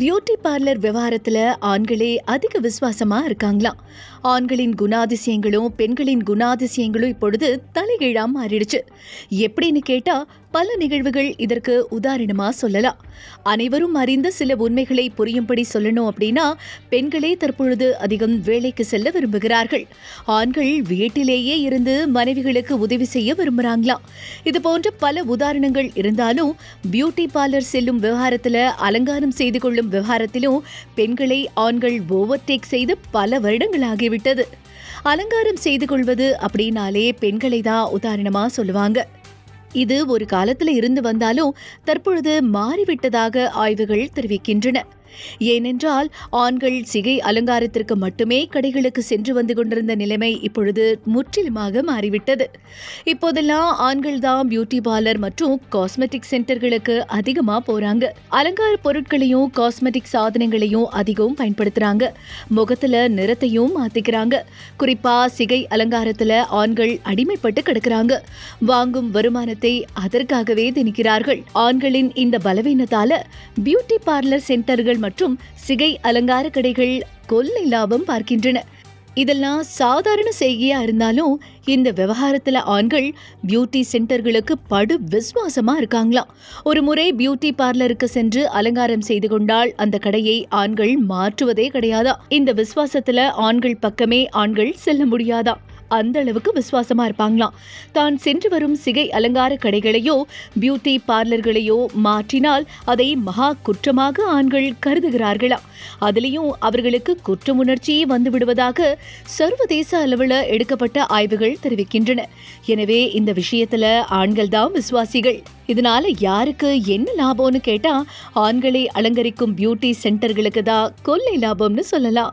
Beauty parlour விவகாரத்துல ஆண்களே அதிக விசுவாசமா இருக்காங்களாம். ஆண்களின் குணாதிசயங்களும் பெண்களின் குணாதிசயங்களும் இப்பொழுது தலைகீழா மாறிடுச்சு. எப்படின்னு கேட்டால் பல நிகழ்வுகள் இதற்கு உதாரணமாக சொல்லலாம். அனைவரும் அறிந்த சில உண்மைகளை புரியும்படி சொல்லணும் அப்படின்னா பெண்களே தற்பொழுது அதிகம் வேலைக்கு செல்ல விரும்புகிறார்கள். ஆண்கள் வீட்டிலேயே இருந்து மனைவிகளுக்கு உதவி செய்ய விரும்புறாங்களாம். இது போன்ற பல உதாரணங்கள் இருந்தாலும் பியூட்டி பார்லர் செல்லும் விவகாரத்தில் அலங்காரம் செய்து கொள்ளும் விவகாரத்திலும் பெண்களை ஆண்கள் ஓவர்டேக் செய்து பல வருடங்கள் ஆகிவிட்டது அலங்காரம் செய்து கொள்வது அப்படின்னாலே பெண்களை தான் உதாரணமாக சொல்லுவாங்க. இது ஒரு காலத்தில் இருந்து வந்தாலும் தற்பொழுது மாறிவிட்டதாக ஆய்வுகள் தெரிவிக்கின்றன. ஏனென்றால் ஆண்கள் சிகை அலங்காரத்திற்கு மட்டுமே கடைகளுக்கு சென்று வந்து கொண்டிருந்த நிலைமை இப்பொழுது முற்றிலுமாக மாறிவிட்டது. இப்போதெல்லாம் ஆண்கள் தான் பியூட்டி பார்லர் மற்றும் காஸ்மெட்டிக் சென்டர்களுக்கு அதிகமா போறாங்க. அலங்கார பொருட்களையும் காஸ்மெட்டிக் சாதனங்களையும் அதிகம் பயன்படுத்துறாங்க. முகத்துல நிறத்தையும் மாத்திக்கிறாங்க. குறிப்பா சிகை அலங்காரத்துல ஆண்கள் அடிமைப்பட்டு கிடக்குறாங்க. வாங்கும் வருமானத்தை அதற்காகவே திணிக்கிறார்கள். ஆண்களின் இந்த பலவீனத்தால பியூட்டி பார்லர் சென்டர்கள் மற்றும் சிகை அலங்கார கடைகள் கொள்ளை லாபம் பார்க்கின்றன. இதெல்லாம் சாதாரண செய்கையா இருந்தாலும் இந்த விவகாரத்துல ஆண்கள் பியூட்டி சென்டர்களுக்கு படு விசுவாசமா இருக்காங்களாம். ஒரு முறை பியூட்டி பார்லருக்கு சென்று அலங்காரம் செய்து கொண்டால் அந்த கடையை ஆண்கள் மாற்றுவதே கிடையாதா? இந்த விசுவாசத்துல ஆண்கள் பக்கமே ஆண்கள் செல்ல முடியாதா? அந்த அளவுக்கு விசுவாசமா இருப்பாங்களாம். தான் சென்று வரும் சிகை அலங்கார கடைகளையோ பியூட்டி பார்லர்களையோ மாற்றினால் அதை மகா குற்றமாக ஆண்கள் கருதுகிறார்களாம். அதுலேயும் அவர்களுக்கு குற்ற உணர்ச்சியே வந்து விடுவதாக சர்வதேச அளவில் எடுக்கப்பட்ட ஆய்வுகள் தெரிவிக்கின்றன. எனவே இந்த விஷயத்துல ஆண்கள் தான் விசுவாசிகள். இதனால யாருக்கு என்ன லாபம்னு கேட்டா ஆண்களை அலங்கரிக்கும் பியூட்டி சென்டர்களுக்கு தான் கொள்ளை லாபம்னு சொல்லலாம்.